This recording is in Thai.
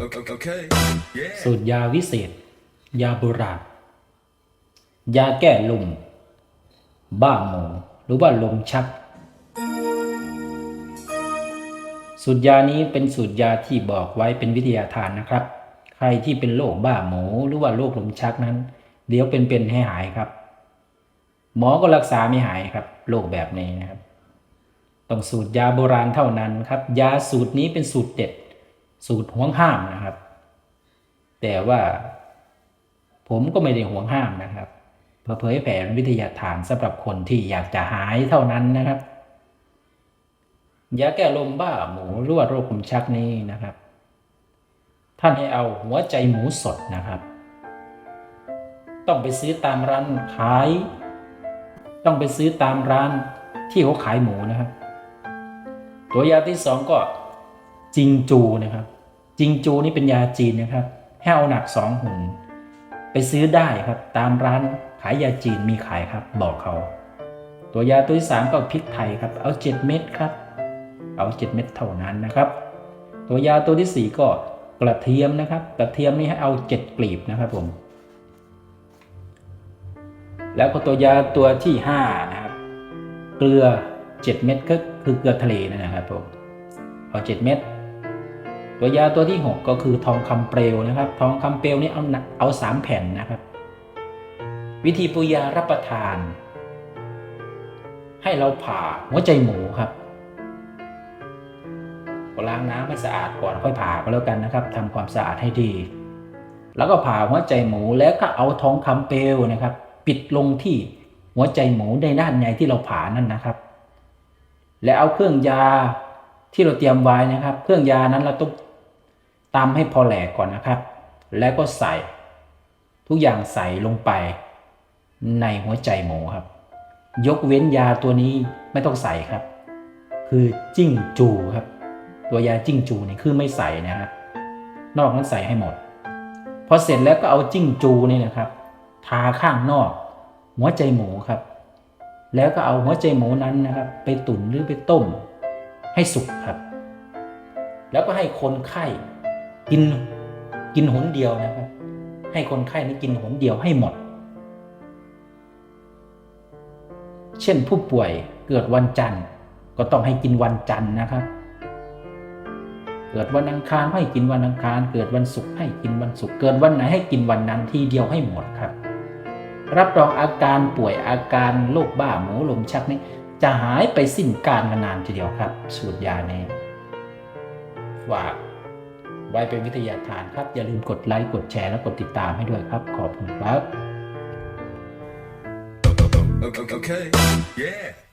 Okay, Yeah. สูตรยาวิเศษ ยาโบราณ ยาแก้ลม บ้าหมูหรือว่าลมชัก สูตรยานี้เป็นสูตรยาที่บอกไว้เป็นวิทยาทานนะครับ ใครที่เป็นโรคบ้าหมูหรือว่าโรคลมชักนั้น เดี๋ยวเป็นๆให้หายครับ หมอก็รักษาไม่หายครับโรคแบบนี้นะครับ ต้องสูตรยาโบราณเท่านั้นครับ ยาสูตรนี้เป็นสูตรเด็ด สูตรห่วงห้ามนะครับ แต่ว่าผมก็ไม่ได้ห่วงห้ามนะครับเพเผยแผ่วิทยาทานสำหรับคนที่อยากจะหายเท่านั้นนะครับ ยาแก้ลมบ้าหมูหรือว่าโรคลมชักนี้นะครับ ท่านให้เอาหัวใจหมูสดนะครับ ต้องไปซื้อตามร้านขาย ต้องไปซื้อตามร้านที่เขาขายหมูนะครับ ตัวยาที่สองก็ จิงจูนะครับ จิงจูนี่เป็นยาจีนนะครับให้เอาหนักสองหุ่นไปซื้อได้ครับ ตามร้านขายยาจีนมีขายครับ บอกเขา ตัวยาตัวที่สามก็พริกไทยครับ เอาเจ็ดเม็ดครับ เอาเจ็ดเม็ดเท่านั้นนะครับ ตัวยาตัวที่สี่ก็กระเทียมนะครับ กระเทียมนี่ให้เอาเจ็ดกลีบนะครับผม แล้วก็ตัวยาตัวที่ห้านะครับ เกลือ7เม็ดก็คือเกลือทะเลนั่นนะครับผมเอา7เม็ด ตัวยาตัวที่ 6 ก็คือทองคำเปลวนะครับ ทองคำเปลวนี่เอาหนักเอา3แผ่นนะครับ วิธีปุยารับประทาน ให้เราผ่าหัวใจหมูครับก็ล้างน้ำให้สะอาดก่อนค่อยผ่าก็แล้วกันนะครับทำความสะอาดให้ดี แล้วก็ผ่าหัวใจหมูแล้วก็เอาทองคำเปลวนะครับ ปิดลงที่หัวใจหมูในด้านในที่เราผ่านั่นนะครับ และเอาเครื่องยาที่เราเตรียมไว้นะครับ เครื่องยานั้นเราต้อง ตำให้พอแหลกก่อนนะครับ แล้วก็ใส่ ทุกอย่างใส่ลงไป ในหัวใจหมูครับ ยกเว้นยาตัวนี้ไม่ต้องใส่ครับ คือจิ้งจูครับ ตัวยาจิ้งจูนี่คือไม่ใส่นะครับนอกนั้นใส่ให้หมด พอเสร็จแล้วก็เอาจิ้งจูนี่นะครับ ทาข้างนอก หัวใจหมูครับ แล้วก็เอาหัวใจหมูนั้นนะครับ ไปตุ๋นหรือไปต้ม ให้สุกครับ แล้วก็ให้คนไข้ กินกินหนเดียวนะครับ ให้คนไข้นี้กินหนเดียวให้หมด เช่นผู้ป่วยเกิดวันจันทร์ก็ต้องให้กินวันจันทร์นะครับ เกิดวันอังคารให้กินวันอังคาร เกิดวันศุกร์ให้กินวันศุกร์เกิดวันไหนให้กินวันนั้นทีเดียวให้หมดครับ รับรองอาการป่วยอาการโรคบ้าหมูลมชักนี้จะหายไปสิ้นการนานทีเดียวครับ สูตรยานี้ฝาก ไว้เป็นวิทยาทานครับ อย่าลืมกดไลค์ กดแชร์ และกดติดตามให้ด้วยครับ ขอบคุณครับ Okay, okay. Yeah.